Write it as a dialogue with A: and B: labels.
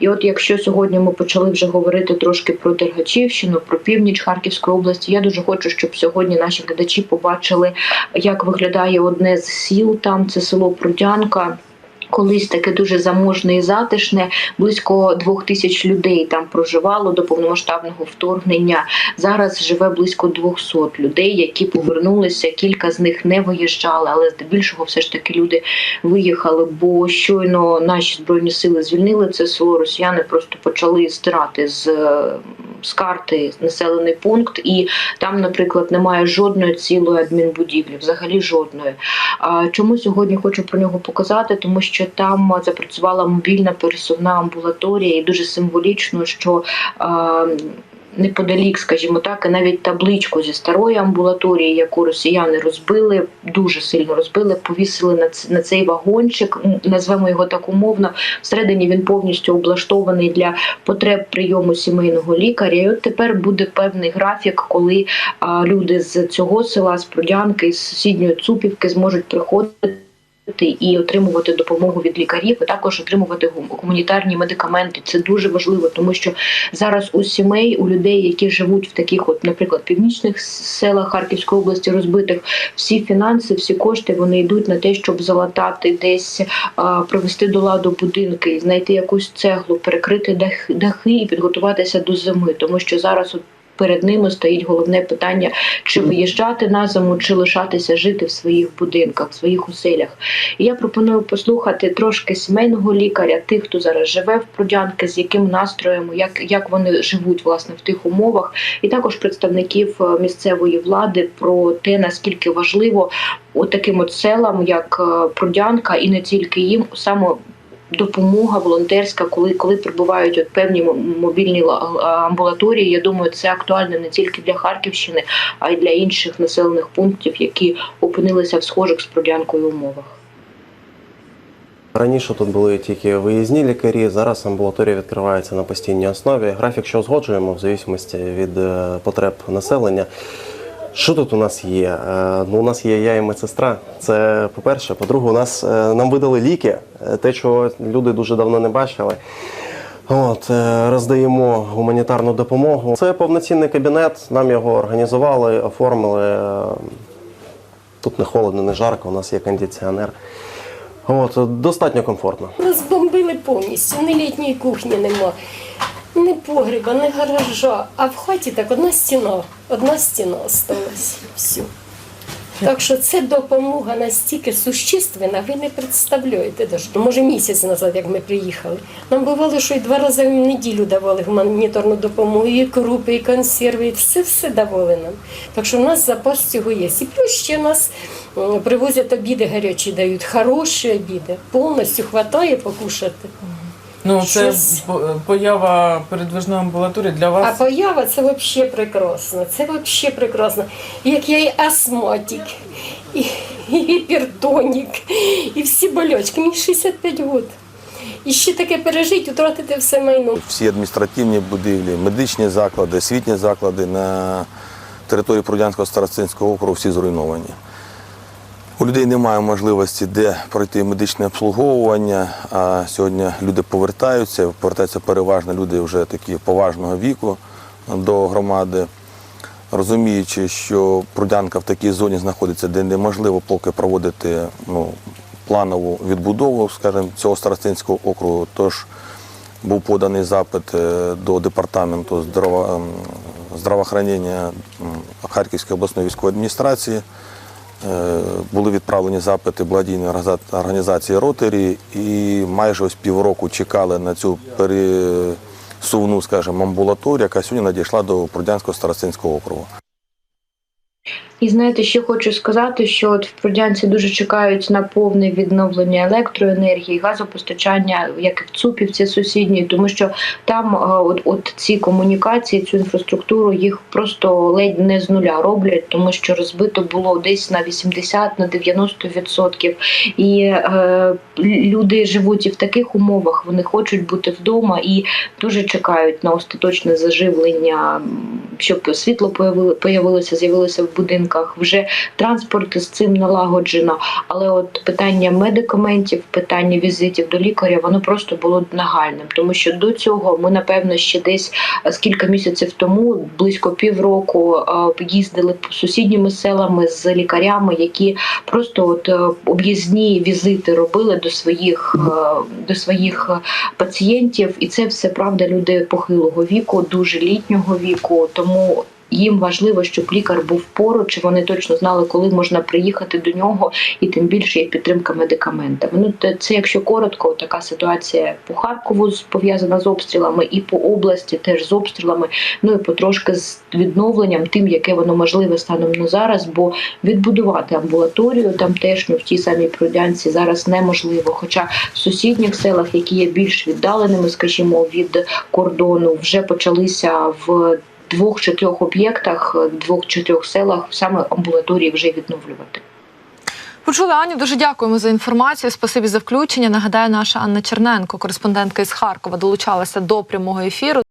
A: І от якщо сьогодні ми почали вже говорити трошки про Дергачівщину, про північ Харківської області, я дуже хочу, щоб сьогодні наші глядачі побачили, як виглядає одне з сіл там, це село Прудянка. Колись таке дуже заможне і затишне, близько двох тисяч людей там проживало до повномасштабного вторгнення. Зараз живе близько 200 людей, які повернулися. Кілька з них не виїжджали, але здебільшого все ж таки люди виїхали. Бо щойно наші збройні сили звільнили це село. Росіяни просто почали стирати з, з карти населений пункт, і там, наприклад, немає жодної цілої адмінбудівлі, взагалі жодної. А чому сьогодні хочу про нього показати? Тому що там запрацювала мобільна пересувна амбулаторія, і дуже символічно, що а, неподалік, скажімо так, і навіть табличку зі старої амбулаторії, яку росіяни розбили, дуже сильно розбили, повісили на на цей вагончик. Назвемо його так умовно. Всередині він повністю облаштований для потреб прийому сімейного лікаря. І от тепер буде певний графік, коли а, люди з цього села, з Продянки, з сусідньої Цупівки зможуть приходити. І отримувати допомогу від лікарів, і також отримувати гум- гуманітарні медикаменти. Це дуже важливо, тому що зараз у сімей, у людей, які живуть в таких, от, наприклад, північних селах Харківської області, розбитих всі фінанси, всі кошти вони йдуть на те, щоб залатати десь, привести до ладу будинки, знайти якусь цеглу, перекрити дах, дахи і підготуватися до зими, тому що зараз от. Перед ними стоїть головне питання: чи виїжджати на зиму, чи лишатися жити в своїх будинках, в своїх оселях. І я пропоную послухати трошки сімейного лікаря, тих, хто зараз живе в Продянки, з яким настроєм, як, як вони живуть власне в тих умовах, і також представників е, місцевої влади про те, наскільки важливо от таким от селам, як е, Продянка, і не тільки їм саме. Допомога волонтерська, коли коли прибувають от певні мобільні ла- амбулаторії. Я думаю, це актуально не тільки для Харківщини, а й для інших населених пунктів, які опинилися в схожих з Продянкою умовах.
B: Раніше тут були тільки виїзні лікарі, зараз амбулаторія відкривається на постійній основі. Графік, що узгоджуємо в залежності від е, потреб населення. Що тут у нас є? Е, Ну, у нас є я і медсестра. Це по-перше. По-друге, у нас е, нам видали ліки, те, чого люди дуже давно не бачили. От, е, роздаємо гуманітарну допомогу. Це повноцінний кабінет. Нам його організували, оформили. Е, Тут не холодно, не жарко, у нас є кондиціонер. От, достатньо комфортно.
C: Нас бомбили повністю, ні літньої кухні нема, ні погреба, ні гаража. А в хаті так одна стіна, одна стіна осталась. Все. Так що це допомога настільки существенна, ви не представляєте. Ну, Може місяць назад, як ми приїхали. Нам бувало, що і два рази в неділю давали гуманітарну допомогу, і крупи, і консерви, і все все давали нам. Так що в нас запас цього є. І плюс ще нас привозять обіди гарячі, дають хороші обіди. Повністю хватає покушати.
D: Ну, це
C: Щось-
D: поява передвижної амбулаторії для вас.
C: А поява це взагалі прекрасно. Це взагалі прекрасно. Як я і астматик, і, і гіпертонік, і всі болячки. Мені 65 років. І ще таке пережить, втратити все майно.
E: всі адміністративні будівлі, медичні заклади, освітні заклади на території Прудянського старостинського округу всі зруйновані. У людей немає можливості, де пройти медичне обслуговування, а сьогодні люди повертаються, повертаються переважно люди вже такі поважного віку до громади, розуміючи, що Прудянка в такій зоні знаходиться, де неможливо поки проводити ну, планову відбудову, скажімо, цього старостинського округу. Тож був поданий запит е, до департаменту здраво, здравоохранення Харківської обласної військової адміністрації. Е, Були відправлені запити благодійної організації Ротері і майже ось півроку чекали на цю пересувну, скажімо, амбулаторію, яка сьогодні надійшла до Прудянського старостинського округу.
A: І знаєте, ще хочу сказати, що от в Продянці дуже чекають на повне відновлення електроенергії, газопостачання, як і в Цупівці сусідній, тому що там е, от, от ці комунікації, цю інфраструктуру їх просто ледь не з нуля роблять, тому що розбито було десь на 80 на 90 відсотків. І е, люди живуть і в таких умовах, вони хочуть бути вдома і дуже чекають на остаточне заживлення щоб світло появи- появилося, з'явилося в будинках. Вже транспорт з цим налагоджено. Але от питання медикаментів, питання візитів до лікаря, воно просто було нагальним, тому що до цього ми напевно ще десь е, з кілька місяців тому, близько півроку, е, їздили сусідніми селами з лікарями, які просто от е, об'їзні візити робили до своїх е, до своїх е, пацієнтів, і це все правда люди похилого віку, дуже літнього віку. Тому їм важливо, щоб лікар був поруч, і вони точно знали, коли можна приїхати до нього, і тим більше є підтримка медикаментами. Ну це, якщо коротко, така ситуація по Харкову пов'язана з обстрілами, і по області теж з обстрілами. Ну і потрошки з відновленням, тим, яке воно можливе станом на зараз, бо відбудувати амбулаторію там теж ну, в тій самій Прудянці зараз неможливо. Хоча в сусідніх селах, які є більш віддаленими, скажімо, від кордону, вже почалися в двох чи трьох об'єктах, в двох чи трьох селах саме амбулаторії вже відновлювати.
F: Почули Аню. Дуже дякуємо за інформацію. Спасибі за включення. Нагадаю, наша Анна Черненко, кореспондентка із Харкова, долучалася до прямого ефіру.